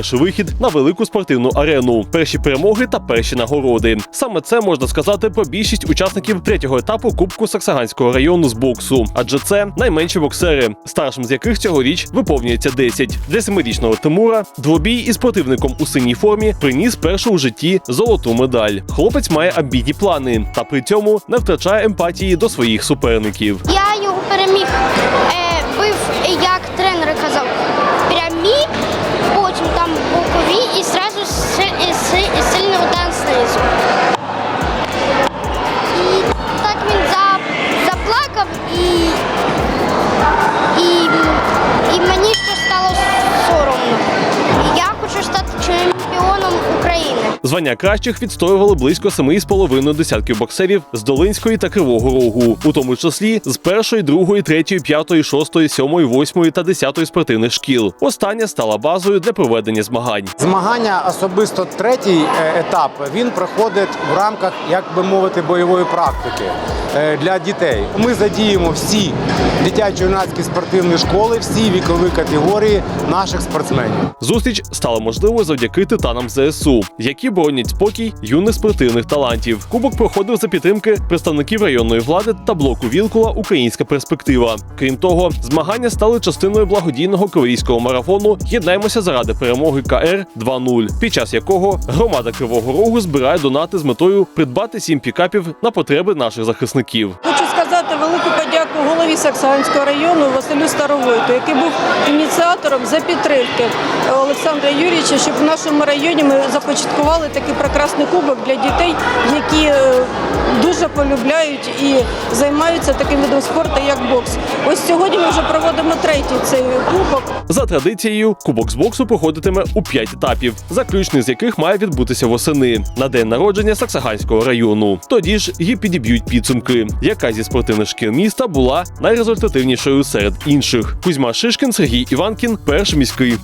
перший вихід на велику спортивну арену, перші перемоги та перші нагороди. Саме це можна сказати про більшість учасників третього етапу Кубку Саксаганського району з боксу, адже це найменші боксери, старшим з яких цьогоріч виповнюється 10. Для семирічного Тимура двобій із противником у синій формі приніс першу у житті золоту медаль. Хлопець має амбітні плани та при цьому не втрачає емпатії до своїх суперників. Я його переміг, е, бив, як тренер казав, прямі, заплакав і, і, і мені Звання кращих відстоювали близько 7,5 десятків боксерів з Долинської та Кривого Рогу, у тому числі з першої, другої, третьої, п'ятої, шостої, сьомої, восьмої та десятої спортивних шкіл. Остання стала базою для проведення змагань. Змагання особисто третій е, етап він проходить в рамках, як би мовити, бойової практики е, для дітей. Ми задіємо всі дитячо-юнацькі спортивні школи, всі вікові категорії наших спортсменів. Зустріч стала можливою завдяки титанам ЗСУ, які боронять спокій юних спортивних талантів. Кубок проходив за підтримки представників районної влади та блоку Вілкула Українська перспектива. Крім того, змагання стали частиною благодійного криворізького марафону Єднаймося заради перемоги КР 2.0, під час якого громада Кривого Рогу збирає донати з метою придбати сім пікапів на потреби наших захисників. Хочу сказати велику подяку голові Саксаганського району Василю Старовойту, який був ініціатором за підтримки Олександра Юрійовича, щоб в нашому районі ми започаткували такий прекрасний кубок для дітей, які е, дуже полюбляють і займаються таким видом спорту, як бокс. Ось сьогодні ми вже проводимо третій цей кубок. За традицією, кубок з боксу проходитиме у п'ять етапів, заключний з яких має відбутися восени на день народження Саксаганського району. Тоді ж і підіб'ють підсумки, яка зі спортивних шкіл міста була найрезультативнішою серед інших. Кузьма Шишкін, Сергій Іванкін, перший міський.